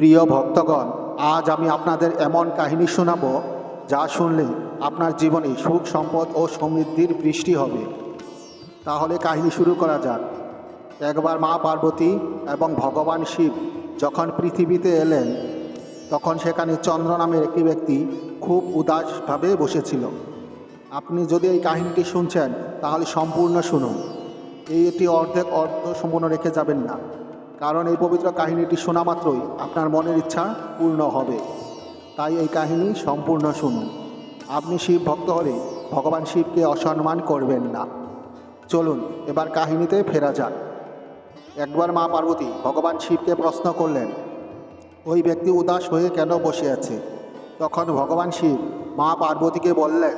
প্রিয় ভক্তগণ, আজ আমি আপনাদের এমন কাহিনী শোনাব যা শুনলে আপনার জীবনে সুখ, সম্পদ ও সমৃদ্ধির বৃষ্টি হবে। তাহলে কাহিনী শুরু করা যাক। একবার মা পার্বতী এবং ভগবান শিব যখন পৃথিবীতে এলেন, তখন সেখানে চন্দ্র নামের একটি ব্যক্তি খুব উদাসভাবে বসেছিল। আপনি যদি এই কাহিনীটি শুনছেন, তাহলে সম্পূর্ণ শুনুন। এই এটি অর্ধেক অর্ধ সম্পূর্ণ রেখে যাবেন না। কারণ এই পবিত্র কাহিনীটি শোনা মাত্রই আপনার মনের ইচ্ছা পূর্ণ হবে। তাই এই কাহিনী সম্পূর্ণ শুনুন। আপনি শিব ভক্ত হলে ভগবান শিবকে অসম্মান করবেন না। চলুন, এবার কাহিনীতে ফেরা যাক। একবার মা পার্বতী ভগবান শিবকে প্রশ্ন করলেন, ওই ব্যক্তি উদাস হয়ে কেন বসে আছে? তখন ভগবান শিব মা পার্বতীকে বললেন,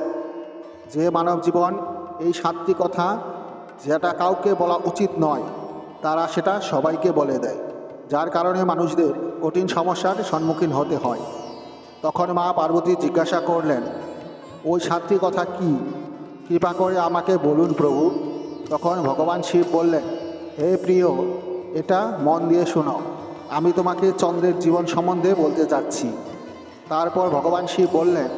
যে মানব জীবন, এই সাতটি কথা, যেটা কাউকে বলা উচিত নয় তারা সেটা সবাইকে বলে দেয়, যার কারণে মানুষদের কঠিন সমস্যার সম্মুখীন হতে হয়। তখন মা পার্বতী জিজ্ঞাসা করলেন, ওই সাতটি কথা কি? কৃপা করে আমাকে বলুন প্রভু। তখন ভগবান শিব বললেন, হে প্রিয়, এটা মন দিয়ে শোনো। আমি তোমাকে চন্দ্রের জীবন সম্বন্ধে বলতে যাচ্ছি। তারপর ভগবান শিব বললেন,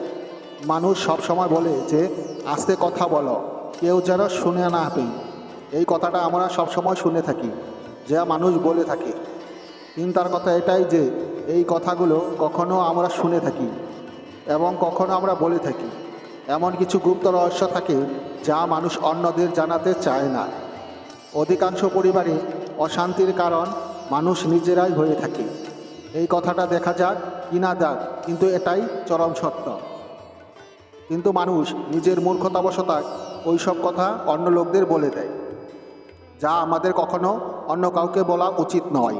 মানুষ সব সময় বলে যে, আস্তে কথা বলো, কেউ যেন শুনে না পেয়ে। এই কথাটা আমরা সব সময় শুনে থাকি, যা মানুষ বলে থাকে। চিন্তার কথা এটাই যে, এই কথাগুলো কখনো আমরা শুনে থাকি এবং কখনো আমরা বলে থাকি। এমন কিছু গুপ্ত রহস্য থাকে, যা মানুষ অন্যদের জানাতে চায় না। অধিকাংশ পরিবারে অশান্তির কারণ মানুষ নিজেরাই হয়ে থাকে। এই কথাটা দেখা যাক কি না যাক, কিন্তু এটাই চরম সত্য। কিন্তু মানুষ নিজের মূর্খতাবশতায় ওই সব কথা অন্য লোকদের বলে দেয়। যা আমাদের কখনো অন্য কাউকে বলা উচিত নয়।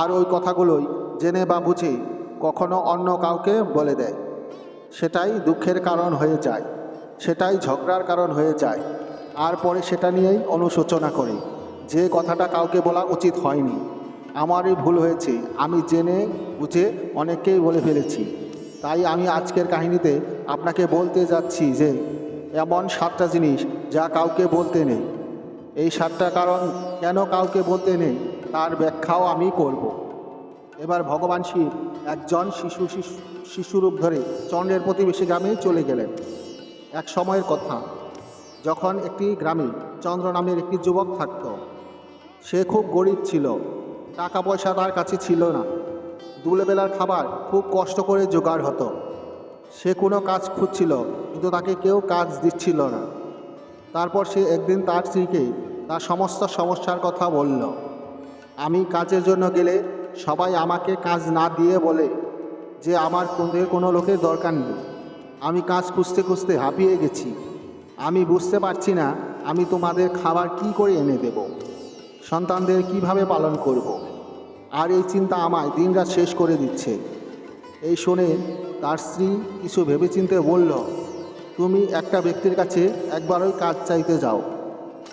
আর ওই কথাগুলোই জেনে বা বুঝে কখনো অন্য কাউকে বলে দেয়। সেটাই দুঃখের কারণ হয়ে যায়, সেটাই ঝগড়ার কারণ হয়ে যায়। আর পরে সেটা নিয়েই অনুশোচনা করে, যে কথাটা কাউকে বলা উচিত হয়নি। আমারই ভুল হয়েছে, আমি জেনে বুঝে অনেককেই বলে ফেলেছি। তাই আমি আজকের কাহিনীতে আপনাকে বলতে যাচ্ছি যে, এমন সাতটা জিনিস যা কাউকে বলতে নেই। এই সাতটা কারণ কেন কাউকে বলতে নেই? তার ব্যাখ্যাও আমি করব। এবার ভগবান শিব একজন শিশু শিশু, শিশুরূপ ধরে চন্দ্রের প্রতিবেশী গ্রামে চলে গেলেন। এক সময়ের কথা, যখন একটি গ্রামে চন্দ্র নামের একটি যুবক থাকত। সে খুব গরিব ছিল টাকা পয়সা তার কাছে ছিল না। দুলেবেলার খাবার খুব কষ্ট করে জোগাড় হতো। সে কোনো কাজ খুঁজছিল, কিন্তু তাকে কেউ কাজ দিচ্ছিল না। তারপর সে একদিন তার স্ত্রীকে তার সমস্ত সমস্যার কথা বলল। আমি কাজের জন্য গেলে সবাই আমাকে কাজ না দিয়ে বলে যে আমার কোনো লোকের দরকার নেই। আমি কাজ খুঁজতে খুঁজতে হাঁপিয়ে গেছি। আমি বুঝতে পারছি না আমি তোমাদের খাবার কি করে এনে দেব। সন্তানদের কীভাবে পালন করব। আর এই চিন্তা আমায় দিনরাত শেষ করে দিচ্ছে। এই শুনে তার স্ত্রী কিছু ভেবেচিন্তে বলল তুমি একটা ব্যক্তির কাছে একবার ওই কাজ চাইতে যাও।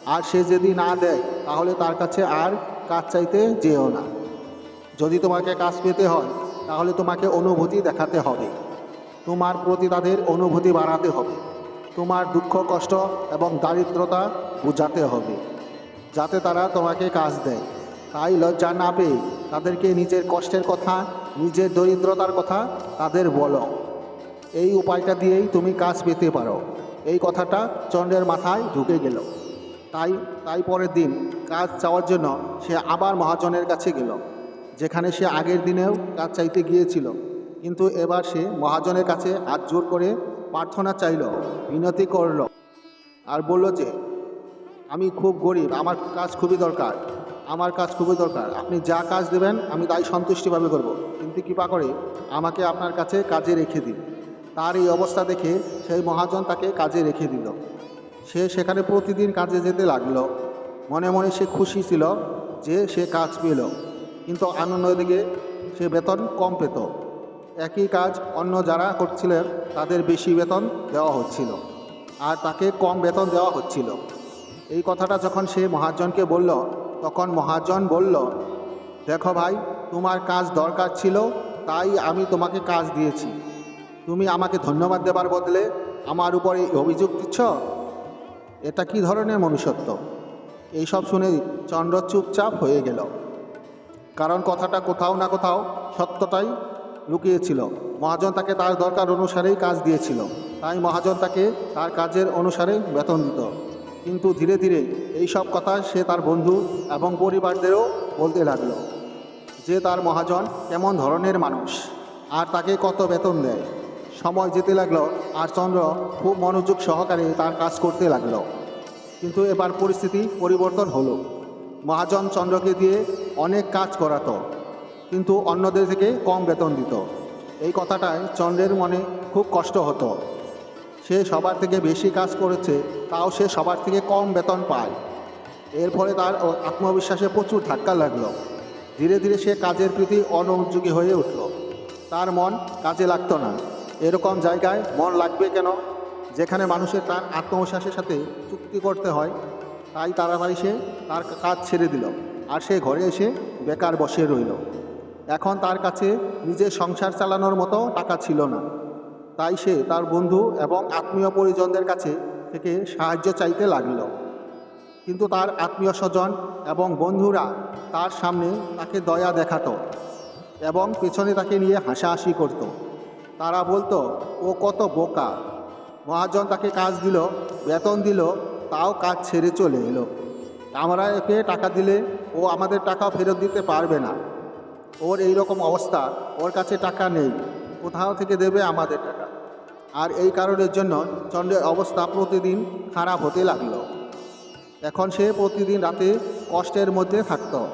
আর সে যদি না দেয়, তাহলে তার কাছে আর কাজ চাইতে যেও না। যদি তোমাকে কাজ পেতে হয়, তাহলে তোমাকে অনুভূতি দেখাতে হবে। তোমার প্রতি তাদের অনুভূতি বাড়াতে হবে। তোমার দুঃখ, কষ্ট এবং দারিদ্রতা বোঝাতে হবে, যাতে তারা তোমাকে কাজ দেয়। তাই লজ্জা না পেয়ে তাদেরকে নিজের কষ্টের কথা, নিজের দরিদ্রতার কথা তাদের বলো। এই উপায়টা দিয়েই তুমি কাজ পেতে পারো। এই কথাটা চন্দ্রের মাথায় ঢুকে গেল। তাই তাই পরের দিন কাজ চাওয়ার জন্য সে আবার মহাজনের কাছে গেল, যেখানে সে আগের দিনেও কাজ চাইতে গিয়েছিল। কিন্তু এবার সে মহাজনের কাছে হাত জোর করে প্রার্থনা চাইল বিনতি করল আর বলল যে, আমি খুব গরিব, আমার কাজ খুবই দরকার, আমার কাজ খুবই দরকার। আপনি যা কাজ দেবেন, আমি তাই সন্তুষ্টিভাবে করব। কিন্তু কৃপা করে আমাকে আপনার কাছে কাজে রেখে দিন। তার এই অবস্থা দেখে সেই মহাজন তাকে কাজে রেখে দিল। সে সেখানে প্রতিদিন কাজে যেতে লাগল। মনে মনে সে খুশি ছিল যে সে কাজ পেল। কিন্তু আনন্দ দিকে সে বেতন কম পেত। একই কাজ অন্য যারা করছিলেন, তাদের বেশি বেতন দেওয়া হচ্ছিল আর তাকে কম বেতন দেওয়া হচ্ছিল। এই কথাটা যখন সে মহাজনকে বলল, তখন মহাজন বলল, দেখো ভাই, তোমার কাজ দরকার ছিল, তাই আমি তোমাকে কাজ দিয়েছি। তুমি আমাকে ধন্যবাদ দেবার বদলে আমার উপরে অভিযোগ দিচ্ছ? এটা কি ধরনের মনুষ্যত্ব? এইসব শুনে চন্দ্র চুপচাপ হয়ে গেল। কারণ কথাটা কোথাও না কোথাও সত্যটাই লুকিয়েছিল। মহাজন তাকে তার দরকার অনুসারেই কাজ দিয়েছিল। তাই মহাজন তাকে তার কাজের অনুসারে বেতন দিত। কিন্তু ধীরে ধীরে এই সব কথা সে তার বন্ধু এবং পরিবারদেরও বলতে লাগল যে তার মহাজন কেমন ধরনের মানুষ, আর তাকে কত বেতন দেয়। সময় যেতে লাগল আর চন্দ্র খুব মনোযোগ সহকারে তার কাজ করতে লাগল। কিন্তু এবার পরিস্থিতি পরিবর্তন হলো। মহাজন চন্দ্রকে দিয়ে অনেক কাজ করাতো, কিন্তু অন্যদের থেকে কম বেতন দিত। এই কথাটায় চন্দ্রের মনে খুব কষ্ট হতো। সে সবার থেকে বেশি কাজ করেছে, তাও সে সবার থেকে কম বেতন পায়। এর ফলে তার আত্মবিশ্বাসে প্রচুর ধাক্কা লাগল। ধীরে ধীরে সে কাজের প্রতি অনুযোগী হয়ে উঠল। তার মন কাজে লাগতো না। এরকম জায়গায় মন লাগবে কেন? যেখানে মানুষের তার আত্মবিশ্বাসের সাথে চুক্তি করতে হয়, তাই তাড়াতাড়ি সে তার কাজ ছেড়ে দিল আর সে ঘরে এসে বেকার বসে রইল। এখন তার কাছে নিজের সংসার চালানোর মতো টাকা ছিল না। তাই সে তার বন্ধু এবং আত্মীয় পরিজনদের কাছে থেকে সাহায্য চাইতে লাগল। কিন্তু তার আত্মীয় স্বজন এবং বন্ধুরা তার সামনে তাকে দয়া দেখাতো এবং পেছনে তাকে নিয়ে হাসাহাসি করত। তারা বলতো, ও কত বোকা। মহাজন তাকে কাজ দিল, বেতন দিল, তাও কাজ ছেড়ে চলে এলো। আমরা একে টাকা দিলে, ও আমাদের টাকা ফেরত দিতে পারবে না। ওর এই রকম অবস্থা, ওর কাছে টাকা নেই। কোথাও থেকে দেবে আমাদের টাকা? আর এই কারণের জন্য চন্দ্রের অবস্থা প্রতিদিন খারাপ হতে লাগল। এখন সে প্রতিদিন রাতে কষ্টের মধ্যে থাকত।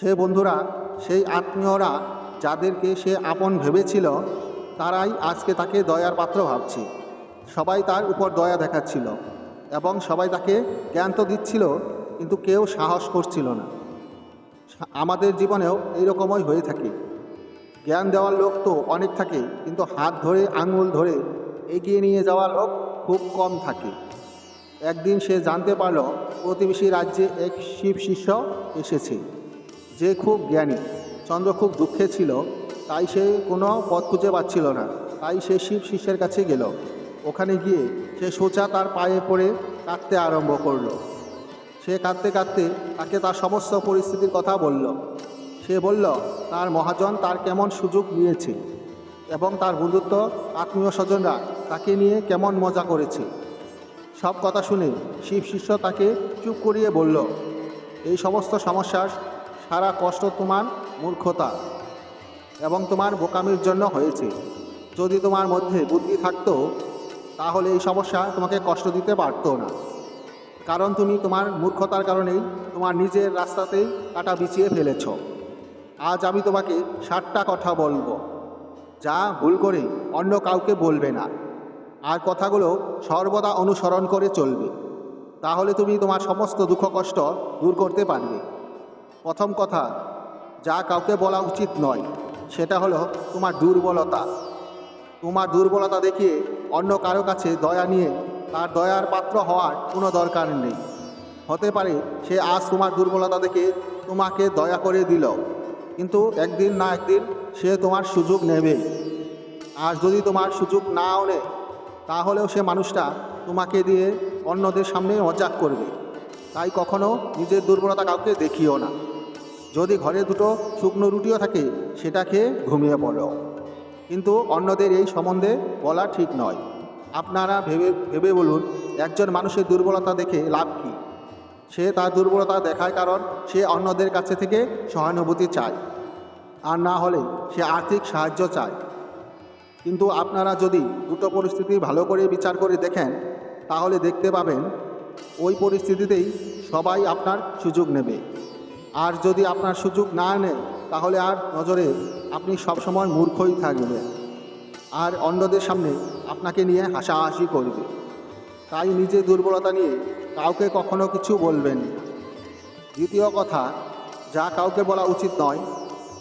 সে বন্ধুরা, সেই আত্মীয়রা যাদেরকে সে আপন ভেবেছিল তারাই আজকে তাকে দয়ার পাত্র ভাবছে। সবাই তার উপর দয়া দেখাচ্ছিল এবং সবাই তাকে জ্ঞান তো দিচ্ছিল, কিন্তু কেউ সাহস করছিল না। আমাদের জীবনেও এইরকমই হয়ে থাকে। জ্ঞান দেওয়ার লোক তো অনেক থাকে, কিন্তু হাত ধরে, আঙুল ধরে এগিয়ে নিয়ে যাওয়ার লোক খুব কম থাকে। একদিন সে জানতে পারল, প্রতিবেশী রাজ্যে এক শিব শিষ্য এসেছে, যে খুব জ্ঞানী, চন্দ্র খুব দুঃখে ছিল তাই সে কোনো পথ খুঁজে পাচ্ছিল না। তাই সে শিব শিষ্যের কাছে গেল। ওখানে গিয়ে সে সোজা তার পায়ে পড়ে কাঁদতে আরম্ভ করল। সে কাঁদতে কাঁদতে তাকে তার সমস্ত পরিস্থিতির কথা বলল। সে বলল, তার মহাজন তার কেমন সুযোগ নিয়েছে এবং তার বন্ধুত্ব আত্মীয় স্বজনরা তাকে নিয়ে কেমন মজা করেছে সব কথা শুনে শিব শিষ্য তাকে চুপ করিয়ে বলল, এই সমস্ত সমস্যার সারা কষ্ট তোমার মূর্খতা। এবং তোমার বোকামির জন্য হয়েছে। যদি তোমার মধ্যে বুদ্ধি থাকতো, তাহলে এই সমস্যা তোমাকে কষ্ট দিতে পারতো না। কারণ তুমি তোমার মূর্খতার কারণেই তোমার নিজের রাস্তাতেই কাটা বিছিয়ে ফেলেছ। আজ আমি তোমাকে ষাটটা কথা বলব। যা ভুল করে অন্য কাউকে বলবে না। আর কথাগুলো সর্বদা অনুসরণ করে চলবে। তাহলে তুমি তোমার সমস্ত দুঃখ কষ্ট দূর করতে পারবে। প্রথম কথা, যা কাউকে বলা উচিত নয়। সেটা হলো তোমার দুর্বলতা। তোমার দুর্বলতা দেখিয়ে অন্য কারও কাছে দয়া নিয়ে তার দয়ার পাত্র হওয়ার কোনো দরকার নেই। হতে পারে সে আজ তোমার দুর্বলতা দেখে তোমাকে দয়া করে দিল, কিন্তু একদিন না একদিন সে তোমার সুযোগ নেবে। আর যদি তোমার সুযোগ নাও নেয় তাহলেও সে মানুষটা তোমাকে দিয়ে অন্যদের সামনে মজাক করবে। তাই কখনো নিজের দুর্বলতা কাউকে দেখিও না। যদি ঘরে দুটো শুকনো রুটিও থাকে, সেটা খেয়ে ঘুমিয়ে পড়ো। কিন্তু অন্যদের এই সম্বন্ধে বলা ঠিক নয়। আপনারা ভেবে ভেবে বলুন, একজন মানুষের দুর্বলতা দেখে লাভ কী? সে তার দুর্বলতা দেখায় কারণ সে অন্যদের কাছে থেকে সহানুভূতি চায়। আর না হলে সে আর্থিক সাহায্য চায়। কিন্তু আপনারা যদি দুটো পরিস্থিতি ভালো করে বিচার করে দেখেন, তাহলে দেখতে পাবেন, ওই পরিস্থিতিতেই সবাই আপনার সুযোগ নেবে। আর যদি আপনার সুযোগ না নেয় তাহলে আর নজরে আপনি সবসময় মূর্খই থাকবেন। আর অন্যদের সামনে আপনাকে নিয়ে হাসাহাসি করবে। তাই নিজের দুর্বলতা নিয়ে কাউকে কখনো কিছু বলবেন না। দ্বিতীয় কথা, যা কাউকে বলা উচিত নয়,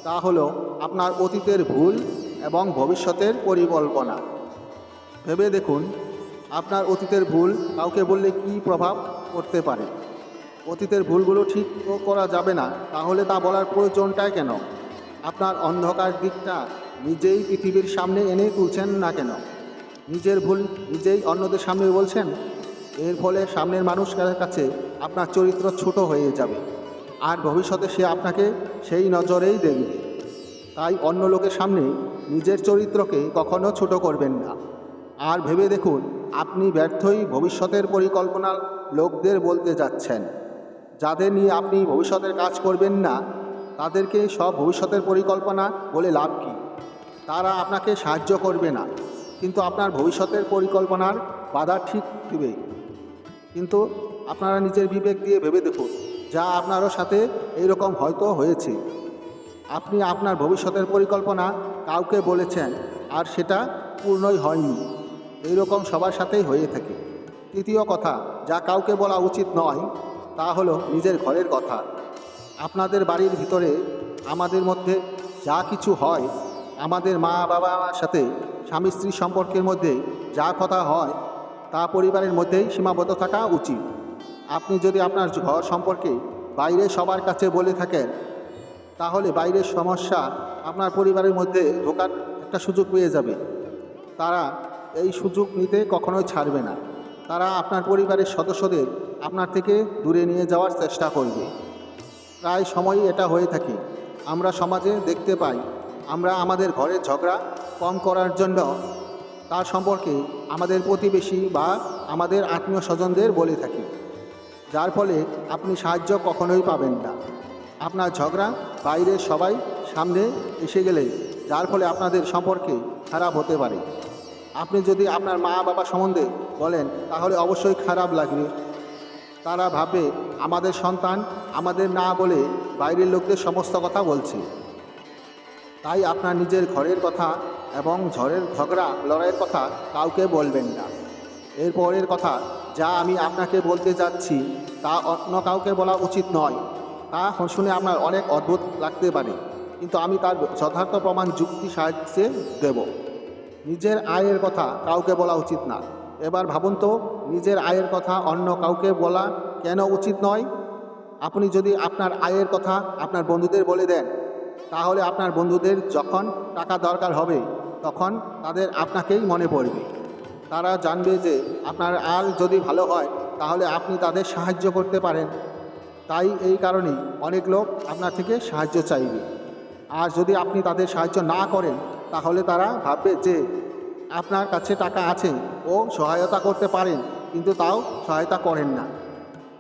তা হলো আপনার অতীতের ভুল এবং ভবিষ্যতের পরিকল্পনা। ভেবে দেখুন, আপনার অতীতের ভুল কাউকে বললে কী প্রভাব পড়তে পারে। অতীতের ভুলগুলো ঠিক করা যাবে না, তাহলে তা বলার প্রয়োজনটাই কেন? আপনার অন্ধকার দিকটা নিজেই পৃথিবীর সামনে এনে তুলছেন না কেন? নিজের ভুল নিজেই অন্যদের সামনে বলছেন? এর ফলে সামনের মানুষের কাছে আপনার চরিত্র ছোট হয়ে যাবে, আর ভবিষ্যতে সে আপনাকে সেই নজরেই দেখবে। তাই অন্য লোকের সামনে নিজের চরিত্রকে কখনো ছোট করবেন না। আর ভেবে দেখুন, আপনি ব্যর্থই ভবিষ্যতের পরিকল্পনা লোকদের বলতে যাচ্ছেন। যাদের নিয়ে আপনি ভবিষ্যতের কাজ করবেন না, তাদেরকে সব ভবিষ্যতের পরিকল্পনা বলে লাভ কী? তারা আপনাকে সাহায্য করবে না। কিন্তু আপনার ভবিষ্যতের পরিকল্পনার বাধা ঠিক দিবে। কিন্তু আপনারা নিজের বিবেক দিয়ে ভেবে দেখুন, যা আপনারও সাথে এইরকম হয়তো হয়েছে। আপনি আপনার ভবিষ্যতের পরিকল্পনা কাউকে বলেছেন, আর সেটা পূর্ণই হয়নি। এইরকম সবার সাথেই হয়ে থাকে। তৃতীয় কথা, যা কাউকে বলা উচিত নয় তা হলো নিজের ঘরের কথা। আপনাদের বাড়ির ভিতরে আমাদের মধ্যে যা কিছু হয়, আমাদের মা বাবার সাথে, স্বামী স্ত্রী সম্পর্কের মধ্যে যা কথা হয়, তা পরিবারের মধ্যেই সীমাবদ্ধ থাকা উচিত। আপনি যদি আপনার ঘর সম্পর্কে বাইরে সবার কাছে বলে থাকেন, তাহলে বাইরের সমস্যা আপনার পরিবারের মধ্যে ঢোকার একটা সুযোগ পেয়ে যাবে। তারা এই সুযোগ নিতে কখনোই ছাড়বে না। তারা আপনার পরিবারের সদস্যদের আপনার থেকে দূরে নিয়ে যাওয়ার চেষ্টা করবে। প্রায় সময়ই এটা হয়ে থাকে। আমরা সমাজে দেখতে পাই, আমরা আমাদের ঘরের ঝগড়া কম করার জন্য তার সম্পর্কে আমাদের প্রতিবেশী বা আমাদের আত্মীয় স্বজনদের বলে থাকি। যার ফলে আপনি সাহায্য কখনোই পাবেন না। আপনার ঝগড়া বাইরের সবাই সামনে এসে গেলে যার ফলে আপনাদের সম্পর্কে খারাপ হতে পারে। আপনি যদি আপনার মা বাবা সম্বন্ধে বলেন, তাহলে অবশ্যই খারাপ লাগবে। তারা ভাবে, আমাদের সন্তান আমাদের না বলে বাইরের লোকদের সমস্ত কথা বলছে। তাই আপনার নিজের ঘরের কথা এবং ঝড়ের ঝগড়া, লড়াইয়ের কথা কাউকে বলবেন না। এরপরের কথা, যা আমি আপনাকে বলতে যাচ্ছি, তা অন্য কাউকে বলা উচিত নয়। তা শুনে আপনার অনেক অদ্ভুত লাগতে পারে, কিন্তু আমি তার যথার্থ প্রমাণ যুক্তি সাহায্যে দেব। নিজের আয়ের কথা কাউকে বলা উচিত না। এবার ভাবুন তো, নিজের আয়ের কথা অন্য কাউকে বলা কেন উচিত নয়? আপনি যদি আপনার আয়ের কথা আপনার বন্ধুদের বলে দেন, তাহলে আপনার বন্ধুদের যখন টাকা দরকার হবে, তখন তাদের আপনাকেই মনে পড়বে। তারা জানবে যে আপনার আর যদি ভালো হয়, তাহলে আপনি তাদের সাহায্য করতে পারেন। তাই এই কারণেই অনেক লোক আপনার থেকে সাহায্য চাইবে। আর যদি আপনি তাদের সাহায্য না করেন তাহলে তারা ভাববে যে আপনার কাছে টাকা আছে, ও সহায়তা করতে পারেন কিন্তু তাও সহায়তা করেন না।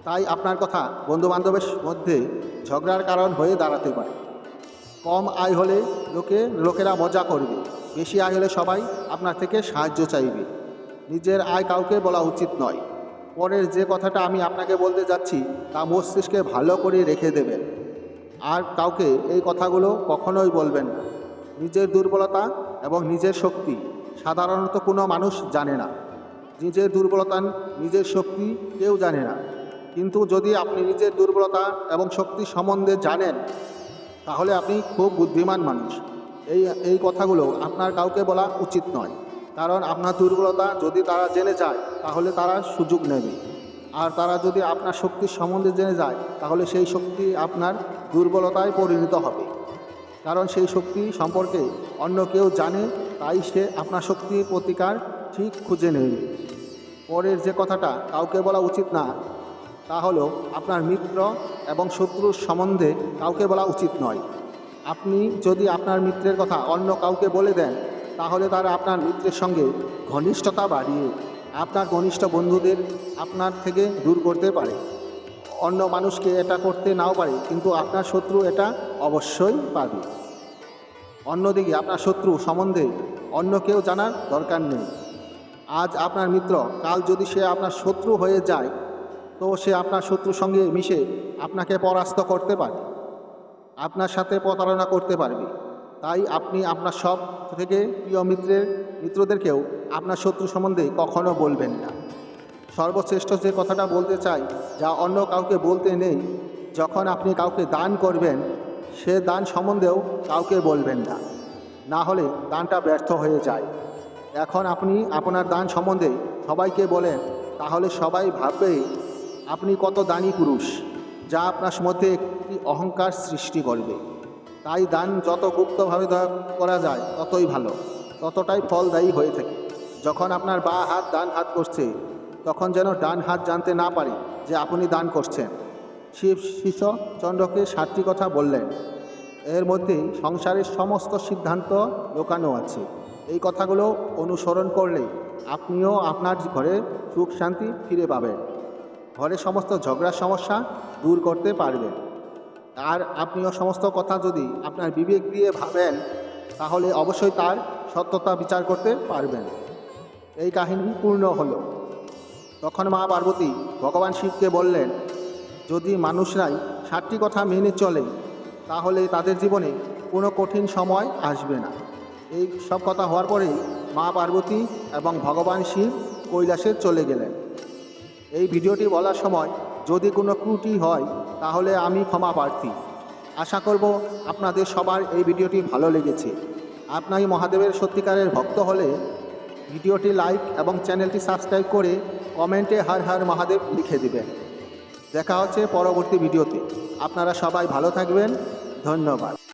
তাই আপনার কথা বন্ধুবান্ধবের মধ্যে ঝগড়ার কারণ হয়ে দাঁড়াতে পারে। কম আয় হলে লোকে, লোকেরা মজা করবে। বেশি আয় হলে সবাই আপনার থেকে সাহায্য চাইবে। নিজের আয় কাউকে বলা উচিত নয়। পরের যে কথাটা আমি আপনাকে বলতে যাচ্ছি, তা মস্তিষ্কে ভালো করে রেখে দেবেন। আর কাউকে এই কথাগুলো কখনোই বলবেন না। নিজের দুর্বলতা এবং নিজের শক্তি সাধারণত কোনো মানুষ জানে না। নিজের দুর্বলতা নিজের শক্তি কেউ জানে না। কিন্তু যদি আপনি নিজের দুর্বলতা এবং শক্তি সম্বন্ধে জানেন, তাহলে আপনি খুব বুদ্ধিমান মানুষ। এই এই কথাগুলো আপনার কাউকে বলা উচিত নয়। কারণ আপনার দুর্বলতা যদি তারা জেনে যায়, তাহলে তারা সুযোগ নেবে। আর তারা যদি আপনার শক্তির সম্বন্ধে জেনে যায়, তাহলে সেই শক্তি আপনার দুর্বলতায় পরিণত হবে। কারণ সেই শক্তি সম্পর্কে অন্য কেউ জানে, তাই সে আপনার শক্তির প্রতিকার ঠিক খুঁজে নেবে পরের যে কথাটা কাউকে বলা উচিত না, তা হলো আপনার মিত্র এবং শত্রুর সম্বন্ধে কাউকে বলা উচিত নয়। আপনি যদি আপনার মিত্রের কথা অন্য কাউকে বলে দেন, তাহলে তারা আপনার মিত্রের সঙ্গে ঘনিষ্ঠতা বাড়িয়ে আপনার ঘনিষ্ঠ বন্ধুদের আপনার থেকে দূর করতে পারে। অন্য মানুষকে এটা করতে নাও পারে, কিন্তু আপনার শত্রু এটা অবশ্যই পারবে অন্যদিকে আপনার শত্রু সম্বন্ধে অন্য কেউ জানার দরকার নেই। আজ আপনার মিত্র, কাল যদি সে আপনার শত্রু হয়ে যায়, তো সে আপনার শত্রুর সঙ্গে মিশে আপনাকে পরাস্ত করতে পারে, আপনার সাথে প্রতারণা করতে পারবে। তাই আপনি আপনার সব থেকে প্রিয় মিত্রের, মিত্রদেরকেও আপনার শত্রু সম্বন্ধে কখনো বলবেন না। সর্বশ্রেষ্ঠ যে কথাটা বলতে চাই, যা অন্য কাউকে বলতে নেই, যখন আপনি কাউকে দান করবেন, সে দান সম্বন্ধেও কাউকে বলবেন না। না হলে দানটা ব্যর্থ হয়ে যায়। এখন আপনি আপনার দান সম্বন্ধে সবাইকে বলেন, তাহলে সবাই ভাববে, আপনি কত দানী পুরুষ, যা আপনার মধ্যে একটি অহংকার সৃষ্টি করবে। তাই দান যত গুপ্তভাবে করা যায়, ততই ভালো, ততটাই ফলদায়ী হয়ে থাকে। যখন আপনার বা হাত, ডান হাত করছে তখন যেন ডান হাত জানতে না পারে যে আপনি দান করছেন। শিব শিষ্য চন্দ্রকে সাতটি কথা বললেন। এর মধ্যে সংসারের সমস্ত সিদ্ধান্ত লোকানো আছে। এই কথাগুলো অনুসরণ করলে আপনিও আপনার ঘরে সুখ শান্তি ফিরে পাবেন। ঘরের সমস্ত ঝগড়ার সমস্যা দূর করতে পারবেন। আর আপনিও সমস্ত কথা যদি আপনার বিবেক দিয়ে ভাবেন, তাহলে অবশ্যই তার সত্যতা বিচার করতে পারবেন। এই কাহিনী পূর্ণ হলো। তখন মা পার্বতী ভগবান শিবকে বললেন, যদি মানুষরাই ষাটটি কথা মেনে চলে, তাহলে তাদের জীবনে কোনো কঠিন সময় আসবে না। এই সব কথা হওয়ার পরেই মা পার্বতী এবং ভগবান শিব কৈলাসে চলে গেলেন। এই ভিডিওটি বলার সময় যদি কোনো ত্রুটি হয়, তাহলে আমি ক্ষমা প্রার্থী। আশা করব আপনাদের সবার এই ভিডিওটি ভালো লেগেছে। আপনাই মহাদেবের সত্যিকারের ভক্ত হলে ভিডিওটি লাইক এবং চ্যানেলটি সাবস্ক্রাইব করে কমেন্টে হার হার মহাদেব লিখে দিবেন। দেখা হচ্ছে পরবর্তী ভিডিওতে। আপনারা সবাই ভালো থাকবেন। ধন্যবাদ।